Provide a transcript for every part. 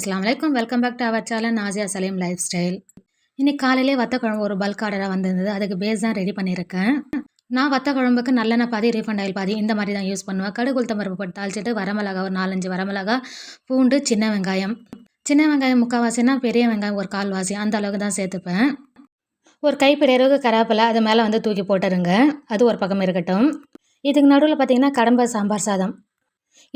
அஸ்லாம் வலைக்கம் welcome back to our channel Nazia Saleem lifestyle. இன்னைக்கு காலையிலே வத்த குழம்பு ஒரு பல்க் ஆர்டராக வந்திருந்தது. அதுக்கு பேஸ் தான் ரெடி பண்ணியிருக்கேன். நான் வத்த குழம்புக்கு நல்லெண்ணெய் பாதி ரீஃபண்ட் ஆயில் பாதி இந்த மாதிரி தான் யூஸ் பண்ணுவேன். கடுகு உளுத்தம் பருப்பு போட்டு தாளிச்சிட்டு வரமிளகா ஒரு நாலஞ்சு வரமிளகா பூண்டு சின்ன வெங்காயம். சின்ன வெங்காயம் முக்கால்வாசினா பெரிய வெங்காயம் ஒரு கால்வாசி. அந்த அளவுக்கு தான் சேர்த்துப்பேன். ஒரு கைப்பிடி அளவுக்கு கராப்பில் அது மேலே வந்து தூக்கி போட்டுருங்க. அது ஒரு பக்கம் இருக்கட்டும். இதுக்கு நடுவில் பார்த்தீங்கன்னா கடம்ப சாம்பார் சாதம்.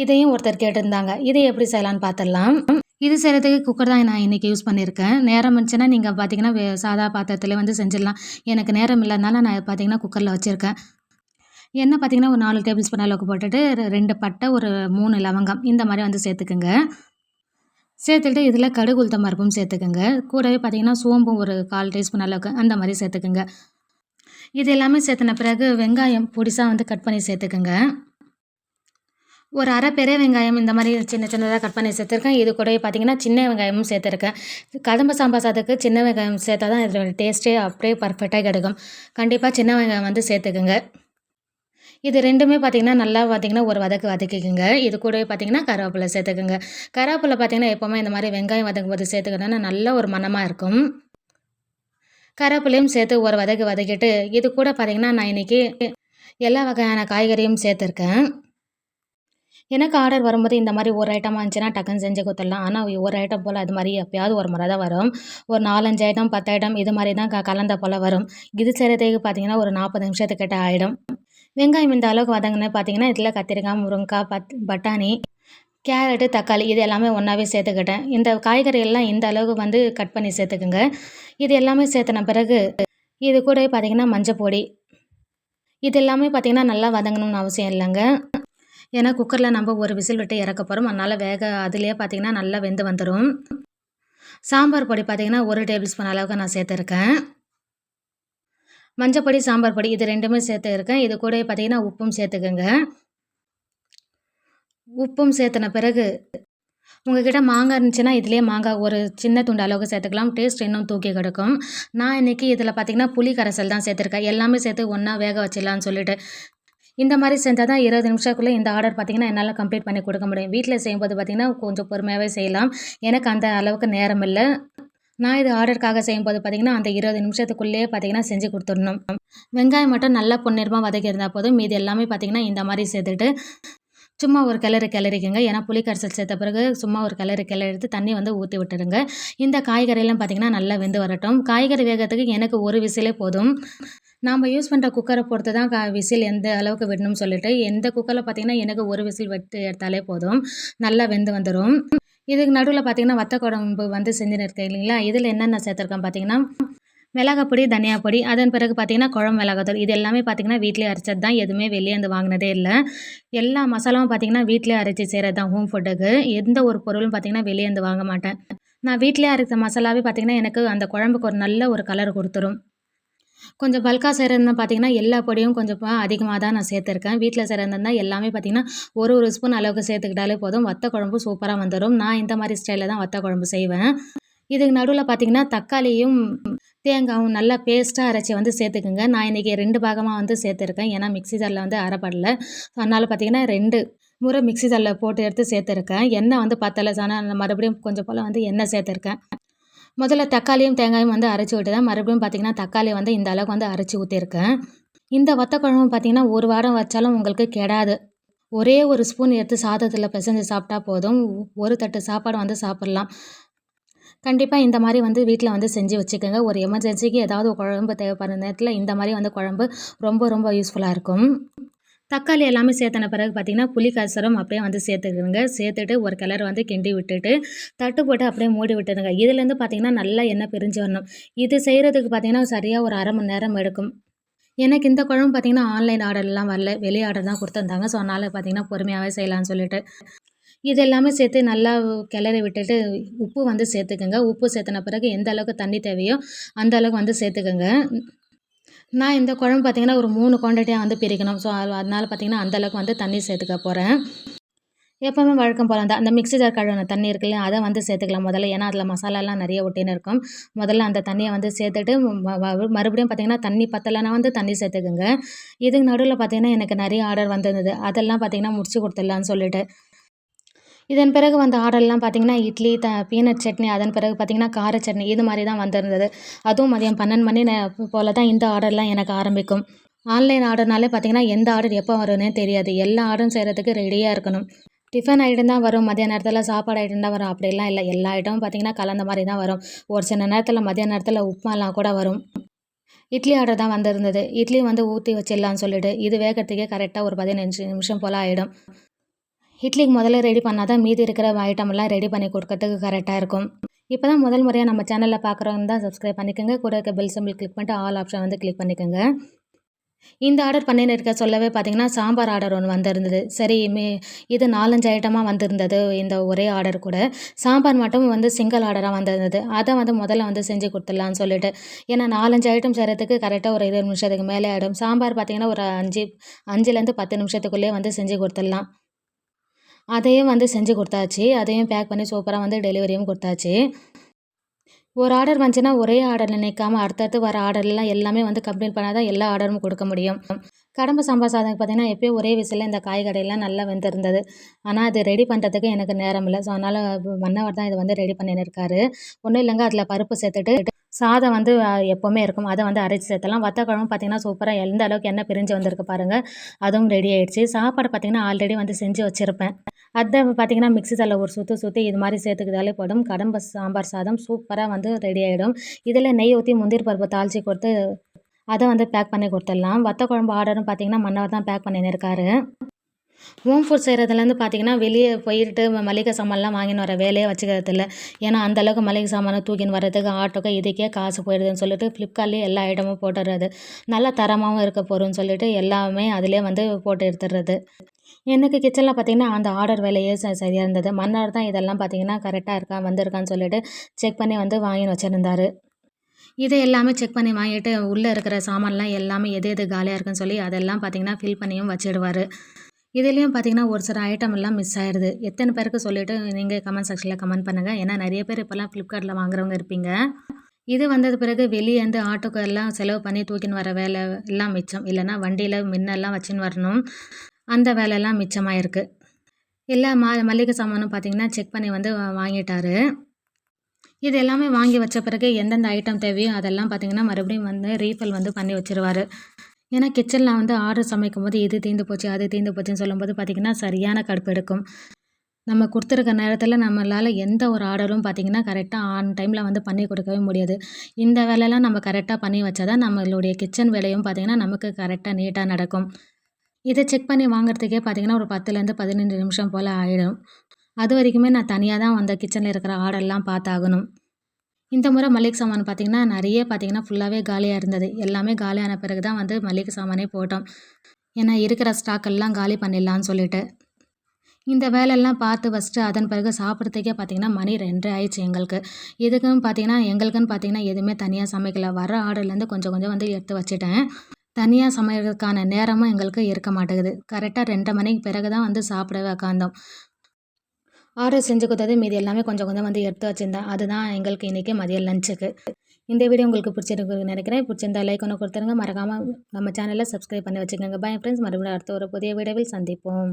இதையும் ஒருத்தர் கேட்டிருந்தாங்க. இதை எப்படி செய்யலான்னு பார்த்துடலாம் இது செய்கிறதுக்கு குக்கர் தான் நான் இன்றைக்கி யூஸ் பண்ணியிருக்கேன். நேரம் இருந்துச்சுன்னா நீங்கள் பார்த்தீங்கன்னா வே சாதா பாத்திரத்தில் வந்து செஞ்சிடலாம். எனக்கு நேரம் இல்லாதனால நான் பார்த்தீங்கன்னா குக்கரில் வச்சுருக்கேன். எண்ணெய் பார்த்தீங்கன்னா ஒரு நாலு டேபிள் ஸ்பூன் அளவுக்கு போட்டுட்டு ரெண்டு பட்டை ஒரு மூணு லவங்கம் இந்த மாதிரி வந்து சேர்த்துக்குங்க. சேர்த்துட்டு இதில் கடுகு உளுத்தம் பருப்பும் சேர்த்துக்குங்க. கூடவே பார்த்தீங்கன்னா சோம்பும் ஒரு கால் டீஸ்பூன் அளவுக்கு அந்த மாதிரி சேர்த்துக்குங்க. இது எல்லாமே சேர்த்துன பிறகு வெங்காயம் பொடிசாக வந்து கட் பண்ணி சேர்த்துக்குங்க. ஒரு அரை பெரிய வெங்காயம் இந்த மாதிரி சின்ன சின்னதாக கட் பண்ணி சேர்த்துருக்கேன். இது கூடவே பார்த்திங்கன்னா சின்ன வெங்காயமும் சேர்த்துருக்கேன். கதம்ப சாம்பார் சாதத்துக்கு சின்ன வெங்காயம் சேர்த்தா தான் இதோட டேஸ்ட்டே அப்படியே பர்ஃபெக்டாக கிடைக்கும். கண்டிப்பாக சின்ன வெங்காயம் வந்து சேர்த்துக்குங்க. இது ரெண்டுமே பார்த்தீங்கன்னா நல்லா பார்த்திங்கன்னா ஒரு வதக்கு வதக்கிக்குங்க. இது கூடவே பார்த்தீங்கன்னா கருவேப்பிலை சேர்த்துக்குங்க. கருவேப்பிலை பார்த்திங்கன்னா எப்போவுமே இந்த மாதிரி வெங்காயம் வதக்கும் போது சேர்த்துக்கணும்னா நல்ல ஒரு மணமாக இருக்கும். கருவேப்பிலையும் சேர்த்து ஒரு வதக்கு வதக்கிட்டு இது கூட பார்த்தீங்கன்னா நான் இன்றைக்கி எல்லா வகையான காய்கறியும் சேர்த்துருக்கேன். எனக்கு ஆர்டர் வரும்போது இந்த மாதிரி ஒரு ஐட்டமாக இருந்துச்சுன்னா டக்குன்னு செஞ்சு கொடுத்துடலாம். ஆனால் ஒரு ஐட்டம் போல் அது மாதிரி எப்பயாவது ஒரு முறை தான் வரும். ஒரு நாலஞ்சு ஐட்டம் பத்து ஐட்டம் இது மாதிரி தான் க கலந்த போல் வரும். இது செய்கிறதுக்கு பார்த்தீங்கன்னா ஒரு நாற்பது நிமிஷத்துக்கிட்ட ஆகிடும் வெங்காயம் இந்த அளவுக்கு வதங்கினே பார்த்தீங்கன்னா இதில் கத்திரிக்காய் முருங்காய் பத் பட்டாணி கேரட்டு தக்காளி இது எல்லாமே ஒன்றாவே சேர்த்துக்கிட்டேன். இந்த காய்கறி எல்லாம் இந்த அளவுக்கு வந்து கட் பண்ணி சேர்த்துக்குங்க. இது எல்லாமே சேர்த்துன பிறகு இது கூட பார்த்தீங்கன்னா மஞ்சள் பொடி இது எல்லாமே பார்த்திங்கன்னா நல்லா வதங்கணும்னு அவசியம் இல்லைங்க. ஏன்னா குக்கரில் நம்ம ஒரு விசில் விட்டு இறக்க போகிறோம் அதனால் வேக அதுலேயே பார்த்திங்கன்னா நல்லா வெந்து வந்துடும் சாம்பார் பொடி பார்த்திங்கன்னா ஒரு டேபிள் ஸ்பூன் அளவுக்கு நான் சேர்த்துருக்கேன். மஞ்சள் பொடி சாம்பார் பொடி இது ரெண்டுமே சேர்த்துருக்கேன். இது கூட பார்த்திங்கன்னா உப்பும் சேர்த்துக்கோங்க. உப்பும் சேர்த்துன பிறகு உங்ககிட்ட மாங்காய் இருந்துச்சுன்னா இதுலேயே மாங்காய் ஒரு சின்ன துண்டு அளவுக்கு சேர்த்துக்கலாம். டேஸ்ட் இன்னும் தூக்கி கிடக்கும். நான் இன்றைக்கி இதில் பார்த்தீங்கன்னா புளி கரைசல் தான் சேர்த்துருக்கேன். எல்லாமே சேர்த்து ஒன்றா வேக வச்சிடலான்னு சொல்லிட்டு இந்த மாதிரி செஞ்சால் தான் இருபது நிமிஷத்துக்குள்ளே இந்த ஆர்டர் பார்த்தீங்கன்னா என்னால் கம்ப்ளீட் பண்ணி கொடுக்க முடியும். வீட்டில் செய்யும்போது பார்த்தீங்கன்னா கொஞ்சம் பொறுமையாகவே செய்யலாம். எனக்கு அந்த அளவுக்கு நேரம் இல்லை. நான் இது ஆர்டருக்காக செய்யும்போது பார்த்திங்கன்னா அந்த இருபது நிமிஷத்துக்குள்ளேயே பார்த்தீங்கன்னா செஞ்சு கொடுத்துடணும். வெங்காயம் மட்டும் நல்லா பொன்னிறமாக வதக்கி இருந்தால் போதும். மீதி எல்லாமே பார்த்தீங்கன்னா இந்த மாதிரி சேர்த்துட்டு சும்மா ஒரு கிளறு கிளறிக்கங்க. ஏன்னா புளிக்கரைசல் சேர்த்த பிறகு சும்மா ஒரு கிளறு கிளறி எடுத்து தண்ணி வந்து ஊற்றி விட்டுடுங்க. இந்த காய்கறியெல்லாம் பார்த்தீங்கன்னா நல்லா வெந்து வரட்டும். காய்கறி வேகத்துக்கு எனக்கு ஒரு விசிலே போதும். நாம் யூஸ் பண்ணுற குக்கரை பொறுத்து தான் கா விசில் எந்த அளவுக்கு விடணும்னு சொல்லிட்டு எந்த குக்கரில் பார்த்தீங்கன்னா எனக்கு ஒரு விசில் வெட்டு எடுத்தாலே போதும். நல்லா வெந்து வந்துடும் இதுக்கு நடுவில் பார்த்தீங்கன்னா வத்த குழம்பு வந்து செஞ்சுன்னு இருக்கேன் இல்லைங்களா? இதில் என்னென்ன சேர்த்துருக்கேன் பார்த்தீங்கன்னா மிளகாப்பொடி தனியா பொடி அதன் பிறகு பார்த்தீங்கன்னா குழம்பு மிளகாத்தூள் இது எல்லாமே பார்த்தீங்கன்னா வீட்டிலே அரைச்சது தான் எதுவுமே வெளியே வந்து வாங்கினதே இல்லை. எல்லா மசாலாவும் பார்த்தீங்கன்னா வீட்டிலே அரைச்சி செய்கிறது தான் ஹோம் ஃபுட்டுக்கு எந்த ஒரு பொருளும் பார்த்தீங்கன்னா வெளியே வந்து வாங்க மாட்டேன். நான் வீட்டிலே அரைத்த மசாலாவே பார்த்தீங்கன்னா எனக்கு அந்த குழம்புக்கு ஒரு நல்ல ஒரு கலர் கொடுத்துரும். கொஞ்சம் பல்காக செய்கிறதுனா பார்த்தீங்கன்னா எல்லா பொடியும் கொஞ்சம் அதிகமாக தான் நான் சேர்த்துருக்கேன். வீட்டில் செய்கிறதுனா எல்லாமே பார்த்தீங்கன்னா ஒரு ஒரு ஸ்பூன் அளவுக்கு சேர்த்துக்கிட்டாலே போதும். வத்த குழம்பு சூப்பராக வந்துடும் நான் இந்த மாதிரி ஸ்டைலில் தான் வத்த குழம்பு செய்வேன். இதுக்கு நடுவில் பார்த்தீங்கன்னா தக்காளியும் தேங்காயும் நல்லா பேஸ்ட்டாக அரைச்சி வந்து சேர்த்துக்குங்க. நான் இன்றைக்கி ரெண்டு பாகமாக வந்து சேர்த்துருக்கேன். ஏன்னா மிக்ஸி ஜாரில் வந்து அரைப்படல. அதனால் பார்த்தீங்கன்னா ரெண்டு முறை மிக்ஸி ஜாரில் போட்டு எடுத்து சேர்த்துருக்கேன். எண்ணெய் வந்து பத்தலை. சாணம் மறுபடியும் கொஞ்சம் போல் வந்து எண்ணெய் சேர்த்துருக்கேன். முதல்ல தக்காளியும் தேங்காயும் வந்து அரைச்சி விட்டு தான் மறுபடியும் பார்த்தீங்கன்னா தக்காளி வந்து இந்த அளவுக்கு வந்து அரைச்சி ஊற்றிருக்கேன் இந்த வத்த குழம்பு பார்த்தீங்கன்னா ஒரு வாரம் வச்சாலும் உங்களுக்கு கெடாது. ஒரே ஒரு ஸ்பூன் எடுத்து சாதத்தில் பிசைஞ்சு சாப்பிட்டா போதும். ஒரு தட்டு சாப்பாடு வந்து சாப்பிட்லாம். கண்டிப்பாக இந்த மாதிரி வந்து வீட்டில் வந்து செஞ்சு வச்சுக்கோங்க. ஒரு எமர்ஜென்சிக்கு ஏதாவது குழம்பு தேவைப்படுற நேரத்தில் இந்த மாதிரி வந்து குழம்பு ரொம்ப ரொம்ப யூஸ்ஃபுல்லாக இருக்கும். தக்காளி எல்லாமே சேர்த்தன பிறகு பார்த்திங்கன்னா புளி கசரம் அப்படியே வந்து சேர்த்துக்கிடுங்க சேர்த்துட்டு ஒரு கலர் வந்து கிண்டி விட்டுட்டு தட்டு போட்டு அப்படியே மூடி விட்டுருங்க இதுலேருந்து பார்த்தீங்கன்னா நல்லா எண்ணெய் பிரிஞ்சு வரணும். இது செய்கிறதுக்கு பார்த்திங்கன்னா சரியாக ஒரு அரை மணி நேரம் எடுக்கும். எனக்கு இந்த குழம்பு பார்த்திங்கன்னா ஆன்லைன் ஆர்டர்லாம் வரல. வெளி ஆர்டர் தான் கொடுத்துருந்தாங்க. ஸோ அதனால் பார்த்திங்கன்னா பொறுமையாகவே செய்யலாம்னு சொல்லிட்டு. இது எல்லாமே சேர்த்து நல்லா கிளறி விட்டுட்டு உப்பு வந்து சேர்த்துக்கோங்க. உப்பு சேர்த்துன பிறகு எந்த அளவுக்கு தண்ணி தேவையோ அந்த அளவுக்கு வந்து சேர்த்துக்கோங்க. நான் இந்த குழம்பு பார்த்திங்கன்னா ஒரு மூணு குவான்டிட்டியாக வந்து பிரிக்கணும். ஸோ அதனால் பார்த்தீங்கன்னா அந்தளவுக்கு வந்து தண்ணி சேர்த்துக்க போகிறேன் எப்போவுமே வழக்கம் போல் அந்த அந்த மிக்ஸி ஜார் கழுவின தண்ணி இருக்குல்ல அதை வந்து சேர்த்துக்கலாம் முதல்ல. ஏன்னா அதில் மசாலாலாம் நிறைய ஒட்டின்னு இருக்கும். முதல்ல அந்த தண்ணியை வந்து சேர்த்துட்டு ம- மறுபடியும் பார்த்திங்கன்னா தண்ணி பத்தலைன்னா வந்து தண்ணி சேர்த்துக்குங்க. இதுக்கு நடுவில் பார்த்திங்கன்னா எனக்கு நிறைய ஆர்டர் வந்திருந்தது. அதெல்லாம் பார்த்தீங்கன்னா முடிச்சு கொடுத்துடலான்னு சொல்லிட்டு. இதன் பிறகு வந்த ஆர்டர்லாம் பார்த்தீங்கன்னா இட்லி த பீனட் சட்னி அதன் பிறகு பார்த்தீங்கன்னா கார சட்னி இது மாதிரி தான் வந்திருந்தது. அதுவும் மதியம் பன்னெண்டு மணி போல் தான் இந்த ஆர்டர்லாம் எனக்கு ஆரம்பிக்கும். ஆன்லைன் ஆர்டர்னாலே பார்த்தீங்கன்னா எந்த ஆர்டர் எப்போ வரும்னே தெரியாது. எல்லா ஆர்டரும் செய்கிறதுக்கு ரெடியாக இருக்கணும். டிஃபன் ஐட்டம் தான் வரும். மதிய நேரத்தில் சாப்பாடு ஐட்டம் தான் வரும். அப்படிலாம் இல்லை. எல்லா ஐட்டமும் பார்த்தீங்கன்னா கலந்த மாதிரி தான் வரும். ஒரு சில நேரத்தில் மதிய நேரத்தில் உப்புமாலாம் கூட வரும். இட்லி ஆர்டர் தான் வந்திருந்தது. இட்லி வந்து ஊற்றி வச்சிடலான்னு சொல்லிட்டு இது வேகத்துக்கே கரெக்டாக ஒரு பதினஞ்சு நிமிஷம் போல் ஆகிடும் இட்லிக்கு முதல்ல ரெடி பண்ணால் தான் மீதி இருக்கிற ஐட்டம்லாம் ரெடி பண்ணி கொடுக்கறதுக்கு கரெக்டாக இருக்கும். இப்போ தான் முதல் முறையாக நம்ம சேனலில் பார்க்குறவங்க தான் சப்ஸ்கிரைப் பண்ணிக்கோங்க. கூட இருக்க பெல் சிம்பிள் கிளிக் பண்ணிட்டு ஆல் ஆப்ஷன் வந்து கிளிக் பண்ணிக்கோங்க. இந்த ஆர்டர் பண்ணின்னு இருக்க சொல்லவே பார்த்தீங்கன்னா சாம்பார் ஆர்டர் ஒன்று வந்திருந்தது. சரி மே இது நாலஞ்சு ஐட்டமாக வந்திருந்தது. இந்த ஒரே ஆர்டர் கூட. சாம்பார் மட்டும் வந்து சிங்கிள் ஆர்டராக வந்திருந்தது. அதை வந்து முதல்ல வந்து செஞ்சு கொடுத்துடலான்னு சொல்லிட்டு. ஏன்னா நாலஞ்சு ஐட்டம் செய்கிறதுக்கு கரெக்டாக ஒரு இருபது நிமிஷத்துக்கு மேலே ஆகிடும் சாம்பார் பார்த்தீங்கன்னா ஒரு அஞ்சு அஞ்சுலேருந்து பத்து நிமிஷத்துக்குள்ளேயே வந்து செஞ்சு கொடுத்துடலாம். அதையும் வந்து செஞ்சு கொடுத்தாச்சு. அதையும் பேக் பண்ணி சூப்பராக வந்து டெலிவரியும் கொடுத்தாச்சு. ஒரு ஆர்டர் வந்துச்சுன்னா ஒரே ஆர்டர் நினைக்காம அடுத்தடுத்து வர ஆர்டர்லாம் எல்லாமே வந்து கம்ப்ளீட் பண்ணால் தான் எல்லா ஆர்டரும் கொடுக்க முடியும். கடம்பு சாம்பார் சாதம் பார்த்தீங்கன்னா எப்போயும் ஒரே விசில் இந்த காய்கறியெல்லாம் நல்லா வெந்திருந்தது. ஆனால் அது ரெடி பண்ணுறதுக்கு எனக்கு நேரம் இல்லை. ஸோ அதனால் மன்னவர் தான் இது வந்து ரெடி பண்ணின்னு இருக்காரு. ஒன்றும் இல்லைங்க அதில் பருப்பு சேர்த்துட்டு சாதம் வந்து எப்போவுமே இருக்கும். அதை வந்து அரைச்சி சேர்த்தலாம் வத்த குழம்பு பார்த்தீங்கன்னா சூப்பராக எந்த அளவுக்கு எண்ணெய் பிரிஞ்சு வந்திருக்கு பாருங்கள் அதுவும் ரெடி ஆயிடுச்சு. சாப்பாடு பார்த்தீங்கன்னா ஆல்ரெடி வந்து செஞ்சு வச்சுருப்பேன். அதை பார்த்தீங்கன்னா மிக்ஸி தலை ஒரு சுற்று சுற்றி இது மாதிரி சேர்த்துக்கிட்டாலே போடும் கடம்பு சாம்பார் சாதம் சூப்பராக வந்து ரெடி ஆகிடும் இதில் நெய் ஊற்றி முந்திரி பருப்பு தாளித்து கொடுத்து அதை வந்து பேக் பண்ணி கொடுத்துடலாம். வத்த குழம்பு ஆர்டரும் பார்த்தீங்கன்னா மன்னவர் தான் பேக் பண்ணின்னு இருக்காரு. ஹோம் ஃபுட் செய்கிறதுலேருந்து பார்த்தீங்கன்னா வெளியே போயிட்டு ம- மளிகை சாமான்லாம் வாங்கின்னு வர வேலையே வச்சுக்கிறது இல்லை. ஏன்னா அந்தளவுக்கு மளிகை சாமானை தூக்கின்னு வர்றதுக்கு ஆட்டோக்கு இதுக்கே காசு போயிடுதுன்னு சொல்லிட்டு ஃப்ளிப்கார்ட்லேயே எல்லா ஐட்டமும் போட்டுடுறது நல்லா தரமாகவும் இருக்க போகிறோன்னு சொல்லிட்டு எல்லாமே அதிலே வந்து போட்டு எடுத்துடுறது எனக்கு கிச்சனில் பார்த்தீங்கன்னா அந்த ஆர்டர் வேலையே ச சரியாக இருந்தது. மன்னார் தான் இதெல்லாம் பார்த்தீங்கன்னா கரெக்டாக இருக்கா வந்திருக்கான்னு சொல்லிட்டு செக் பண்ணி வந்து வாங்கின்னு வச்சுருந்தாரு. இதை எல்லாமே செக் பண்ணி வாங்கிட்டு உள்ளே இருக்கிற சாமான்லாம் எல்லாமே எது எது காலியாக இருக்குன்னு சொல்லி அதெல்லாம் பார்த்தீங்கன்னா ஃபில் பண்ணியும் வச்சிடுவார். இதுலேயும் பார்த்தீங்கன்னா ஒரு சில ஐட்டம் எல்லாம் மிஸ் ஆயிடுது எத்தனை பேருக்கு சொல்லிவிட்டு நீங்கள் கமெண்ட் செக்ஷனில் கமெண்ட் பண்ணுங்கள் ஏன்னா நிறைய பேர் இப்போல்லாம் ஃப்ளிப்கார்ட்டில் வாங்குறவங்க இருப்பீங்க. இது வந்தது பிறகு வெளியே வந்து ஆட்டோக்கு எல்லாம் செலவு பண்ணி தூக்கின்னு வர வேலை எல்லாம் மிச்சம். இல்லைன்னா வண்டியில் முன்னெல்லாம் வச்சுன்னு வரணும். அந்த வேலையெல்லாம் மிச்சமாக இருக்குது எல்லா மா மளிகை சாமானும் பார்த்தீங்கன்னா செக் பண்ணி வந்து வாங்கிட்டாரு. இது எல்லாமே வாங்கி வச்ச பிறகு எந்தெந்த ஐட்டம் தேவையோ அதெல்லாம் பார்த்தீங்கன்னா மறுபடியும் வந்து ரீஃபில் வந்து பண்ணி வச்சுருவார். ஏன்னா கிச்சனில் வந்து ஆர்டர் சமைக்கும் போது இது தீர்ந்து போச்சு அது தீர்ந்து போச்சுன்னு சொல்லும்போது பார்த்திங்கன்னா சரியான கடுப்பு எடுக்கும். நம்ம கொடுத்துருக்க நேரத்தில் நம்மளால் எந்த ஒரு ஆர்டரும் பார்த்திங்கன்னா கரெக்டாக ஆன் டைமில் வந்து பண்ணி கொடுக்கவே முடியாது. இந்த வேலையெல்லாம் நம்ம கரெக்டாக பண்ணி வச்சா தான் நம்மளுடைய கிச்சன் வேலையும் பார்த்திங்கன்னா நமக்கு கரெக்டாக நீட்டாக நடக்கும். இதை செக் பண்ணி வாங்குறதுக்கே பார்த்திங்கன்னா ஒரு பத்துலேருந்து பதினஞ்சு நிமிஷம் போல் ஆகிடும் அது வரைக்குமே நான் தனியாக தான் வந்த கிச்சனில் இருக்கிற ஆர்டர்லாம் பார்த்தாகணும். இந்த முறை மளிகை சாமான் பார்த்திங்கன்னா நிறைய பார்த்திங்கன்னா ஃபுல்லாகவே காலியாக இருந்தது. எல்லாமே காலியான பிறகு தான் வந்து மளிகை சாமானே போட்டோம். ஏன்னா இருக்கிற ஸ்டாக் எல்லாம் காலி பண்ணிடலான்னு சொல்லிட்டு. இந்த வேலையெல்லாம் பார்த்து ஃபஸ்ட்டு அதன் பிறகு சாப்பிட்றதுக்கே பார்த்திங்கன்னா மணி ரெண்டு ஆயிடுச்சு எங்களுக்கு. இதுக்கும் பார்த்திங்கன்னா எங்களுக்குன்னு பார்த்திங்கன்னா எதுவுமே தனியாக சமைக்கல. வர ஆர்டர்லேருந்து கொஞ்சம் கொஞ்சம் வந்து எடுத்து வச்சுட்டேன். தனியாக சமைக்கிறதுக்கான நேரமும் எங்களுக்கு இருக்க மாட்டேங்குது. கரெக்டாக ரெண்டு மணிக்கு பிறகு தான் வந்து சாப்பிடவே உட்காந்தோம் ஆர்டர் செஞ்சு கொடுத்தது மீதி எல்லாமே கொஞ்சம் கொஞ்சம் வந்து எடுத்து வச்சுருந்தேன் அதுதான் எங்களுக்கு இன்றைக்கி மதிய லஞ்சுக்கு இந்த வீடியோ உங்களுக்கு பிடிச்சிருக்குன்னு நினைக்கிறேன். பிடிச்சிருந்தா லைக் ஒன்று கொடுத்துருங்க. மறக்காமல் நம்ம சேனலை சப்ஸ்கிரைப் பண்ணி வச்சுக்கோங்க. பை ஃப்ரெண்ட்ஸ் மறுபடியும் அடுத்த ஒரு புதிய வீடியோவில் சந்திப்போம்.